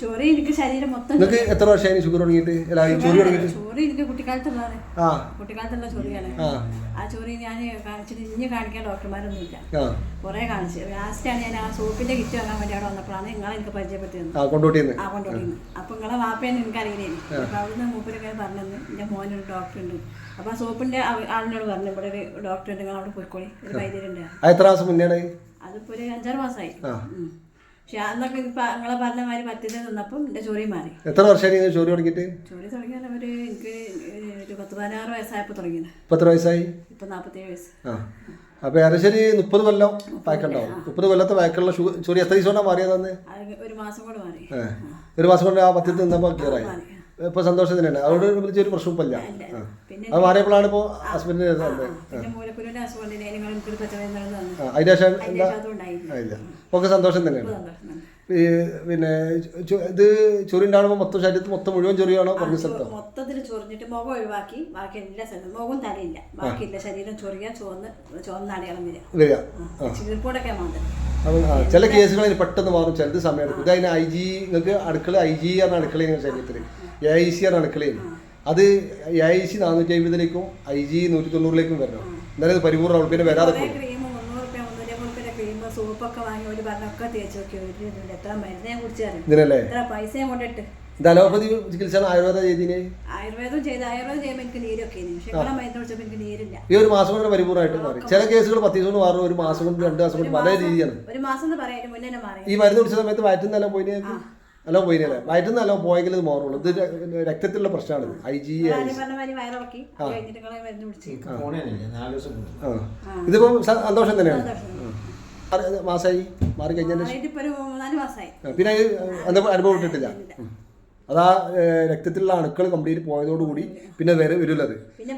ചൊറി എനിക്ക് ശരീരം മൊത്തം നിങ്ങൾക്ക് എത്ര വർഷമായി ഷുഗർ തുടങ്ങിയിട്ട്? അല്ല ഈ ചൊറി തുടങ്ങിയിട്ട്? ചൊറി എനിക്ക് കുട്ടിക്കാലത്തുള്ളതാണ്. ആ. കുട്ടിക്കാലത്തുള്ള ചൊറിയാണ്. ആ. ആ ചൊറി ഞാൻ കാണിച്ചിട്ട് ഇനി കാണിക്കാൻ ഡോക്ടർമാരൊന്നും ഇല്ല ആ. കുറേ കാണിച്ചു. ലാസ്റ്റാണ് ഞാൻ ആ സോപ്പിന്റെ കിറ്റ് വാങ്ങാൻ വേണ്ടി അവിടെ വന്നപ്പോഴാണ് നിങ്ങളെ എനിക്ക് പരിചയപ്പെടുത്തിയത് ആ കൊണ്ടോട്ടിന്ന്? ആ കൊണ്ടുപോയി അപ്പൊ നിങ്ങളെ വാപ്പേനെ എനിക്ക് അറിയില്ലേന് അപ്പൊ അവിടുന്ന് മൂപ്പരൊക്കെ പറഞ്ഞത് എന്റെ മോനൊരു ഡോക്ടർ ഉണ്ട് അപ്പൊ ആ സോപ്പിന്റെ ആ- ആളിനോട് പറഞ്ഞു ഇവിടെ ഒരു ഡോക്ടർ ഉണ്ട് നിങ്ങൾ അവിടെ പോയിക്കോളി. ഒരു വൈദ്യരുണ്ട്. അത് എത്ര മാസം അതിപ്പോ ഒരു അഞ്ചാറ് മാസമായി ആ. ഉം. പക്ഷെ അന്നൊക്കെ ഇപ്പൊ നിങ്ങളെ പറഞ്ഞ മാതിരി പറ്റിയത് നിന്നപ്പം എന്റെ ചൊറി മാറി. എത്ര വർഷമായി ചൊറി തുടങ്ങിയിട്ട്? ചൊറി തുടങ്ങിയാൽ ഒരു എനിക്ക് ഒരു പത്ത് പതിനാറ് തുടങ്ങിയത്. എത്ര വയസ്സായി? ഇപ്പൊ വയസ്സ്. ആ. അപ്പോൾ ഏകദേശം മുപ്പത് കൊല്ലം പാക്കുണ്ടാവും മുപ്പത് കൊല്ലത്തെ പാക്കുള്ള ചോറി എത്ര ദിവസം കൊണ്ടാണ് മാറിയതെന്ന് ഒരു മാസം കൊണ്ട് മാറി. ഒരു മാസം കൊണ്ട് ആ പത്തിൽ നിന്നപ്പോ ക്ലിയർ ആയി. മാറി ഇപ്പോൾ സന്തോഷം തന്നെയാണ്. അവരോട് വിളിച്ച ഒരു പ്രശ്നവും ഇല്ല. അത് മാറിയപ്പോഴാണ് ഇപ്പോ ഹസ്ബൻഡിന് അതിന്റെ ശേഷം ഇല്ല. ഒക്കെ സന്തോഷം തന്നെയാണ്. പിന്നെ ഇത് ചൊറി ഉണ്ടാകുമ്പോൾ മൊത്തം ശരീരത്തിൽ മൊത്തം മുഴുവൻ ചൊറിയാണോ? പറഞ്ഞ സ്ഥലത്തോ? മൊത്തത്തിൽ ചൊറിഞ്ഞിട്ട് മുഖം ഒഴിവാക്കി. ബാക്കി എല്ലാ സ്ഥലത്തും മുഖം തലയില്ല. ബാക്കിയില്ല ശരീരം ചൊറിയ ചുവന്ന് ചുവന്ന അടയാളം വരിക. ചീർപ്പോടൊക്കെ മാന്തൽ ചില കേസുകളിൽ പെട്ടെന്ന് മാറും. ചിലത് സമയം എടുക്കും. ഇത് അതിന് ഐ ജി നിങ്ങൾക്ക് അടുക്കള ഐ ജി ആണ് അടുക്കള ശരീരത്തിൽ എ ഐ സി ആണ് അടുക്കളയാണ് അത് എ ഐ സി നാനൂറ്റി അമ്പതിലേക്കും ഐ ജി നൂറ്റി തൊണ്ണൂറിലേക്കും വരണം. എന്നാലും അത് പരിപൂർണമാവും പിന്നെ വരാതെ സോപ്പൊക്കെ വാങ്ങി ഒരു പറഞ്ഞൊക്കെ തേച്ച് നോക്കി. എത്ര മരുന്ന് കുടിച്ചാലും. പൈസയും കൊണ്ടിട്ട്. ഇത് അലോപ്പതി ചികിത്സയാണ് ആയുർവേദ ചെയ്തിന്? ആയുർവേദം ചെയ്ത് ആയുർവേദം ചെയ്യുമ്പോൾ എനിക്ക് നീരൊക്കെ എനിക്ക് നീരില്ല. ഈ ഒരു മാസം കൊണ്ട് പരിപൂർണമായിട്ട് മാറി. ചില കേസുകൾ പത്ത് ദിവസം കൊണ്ട് മാറും. ഒരു മാസം കൊണ്ട് രണ്ട് മാസം കൊണ്ട് പല രീതിയാണ്. ഒരു മാസം എന്ന് പറയാം മുന്നേ മാറി. ഈ മരുന്ന് കുടിച്ച സമയത്ത് വയറ്റിൽ നിന്നെല്ലാം പോയിന് എല്ലാം പോയിനല്ലേ വയറ്റിൽ നിന്നെല്ലാം പോയെങ്കിൽ ഇത് മാറുള്ളൂ. ഇത് രക്തത്തിലുള്ള പ്രശ്നമാണ് ഐ ജി ഇതിപ്പോ സന്തോഷം തന്നെയാണ്. മാസായി? മാറി കഴിഞ്ഞാൽ പിന്നെ അത് എന്താ അനുഭവപ്പെട്ടിട്ടില്ല. അതാ രക്തത്തിലുള്ള അണുക്കൾ കംപ്ലീറ്റ് പോയതോടുകൂടി പിന്നെ വരെ വരില്ലത് പിന്നെ